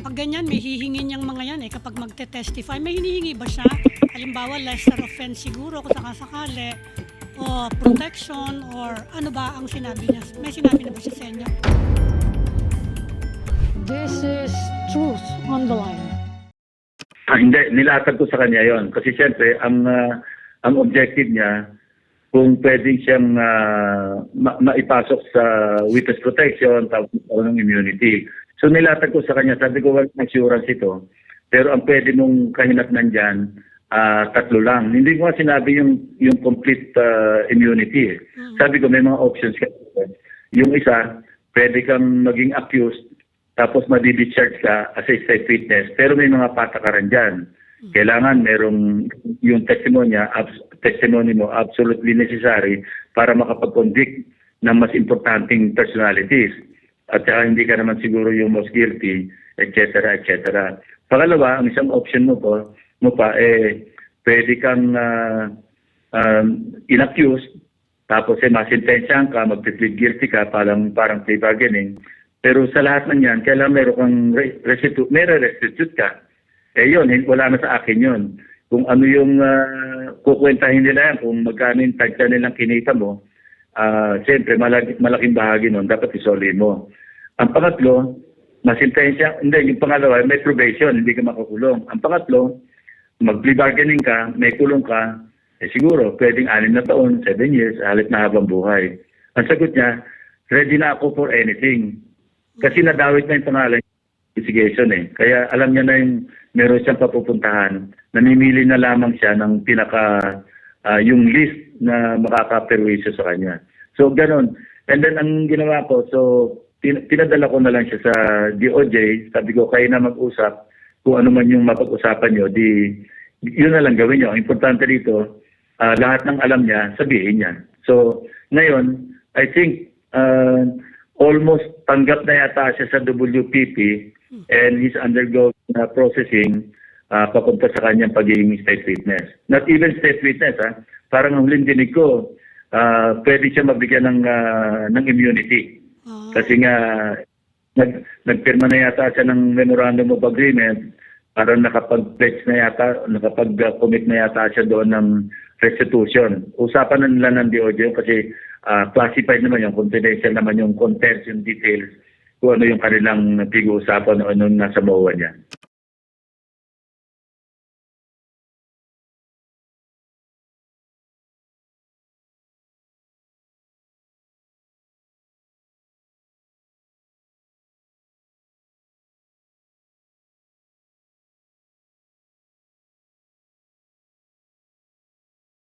Pag ganyan, may hihingin yung mga yan eh kapag magte-testify. May hinihingi ba siya? Halimbawa, lesser offense siguro kung sakasakali o protection or ano ba ang sinabi niya? May sinabi na ba siya sa inyo? This is truth on the line. Ah, hindi, nilatag ko sa kanya yon Kasi siyempre, ang, ah, ang objective niya, kung pwedeng siyang ah, ma- maipasok sa witness protection, tapos ng immunity. So nilatag ko sa kanya, sabi ko, walang assurance ito. Pero ang pwede mong kahinatnan dyan, ah, tatlo lang. Hindi ko nga sinabi yung, yung complete ah, immunity. eh. Sabi ko, may mga options ka. Yung isa, pwede kang maging accused tapos madi-discharge ka as a state witness, pero may mga patakaran dyan. Kailangan merong yung testimony, abs- testimony mo absolutely necessary para makapag-convict ng mas importanteng personalities. At saka hindi ka naman siguro yung most guilty, etc. etc. Pangalawa, ang isang option mo po, mo pa, eh, pwede kang ah, um, inaccused, tapos eh, masintensyahan ka, mag-plead guilty ka, parang, parang plea bargaining. Pero sa lahat ng yan, kailangan meron kang re- restitute, may restitute ka. Eh yun, wala na sa akin yun. Kung ano yung uh, kukwentahin nila yan, kung magkano yung tagta nilang kinita mo, ah siyempre malaki, malaking bahagi nun, dapat isoli mo. Ang pangatlo, masintensya, hindi, yung pangalawa, may probation, hindi ka makakulong. Ang pangatlo, mag-plea bargaining ka, may kulong ka, eh siguro, pwedeng anim na taon, seven years, halit na habang buhay. Ang sagot niya, ready na ako for anything. Kasi nadawit na yung pangalan investigation eh. Kaya alam niya na yung meron siyang papupuntahan. Namimili na lamang siya ng pinaka, ah, yung list na makaka-perwisyo sa kanya. So, ganun. And then, ang ginawa ko, so, tin- pinadala ko na lang siya sa DOJ. Sabi ko, kayo na mag-usap kung ano man yung mapag-usapan nyo, di, yun na lang gawin nyo. Ang importante dito, ah, lahat ng alam niya, sabihin niya. So, ngayon, I think, uh, almost tanggap na yata siya sa WPP and he's undergoing uh, processing uh, papunta sa kanyang pagiging state witness. Not even state witness, ha? parang ang huling dinig ko, uh, pwede siya mabigyan ng, uh, ng immunity. Ah, Kasi nga, nag, nagpirma na yata siya ng memorandum of agreement, parang nakapag-pledge na yata, nakapag-commit na yata siya doon ng restitution. Usapan na nila ng DOJ kasi ah, classified naman yung confidential naman yung contents, yung details, kung ano yung kanilang pag-uusapan o ano nasa MOA niya.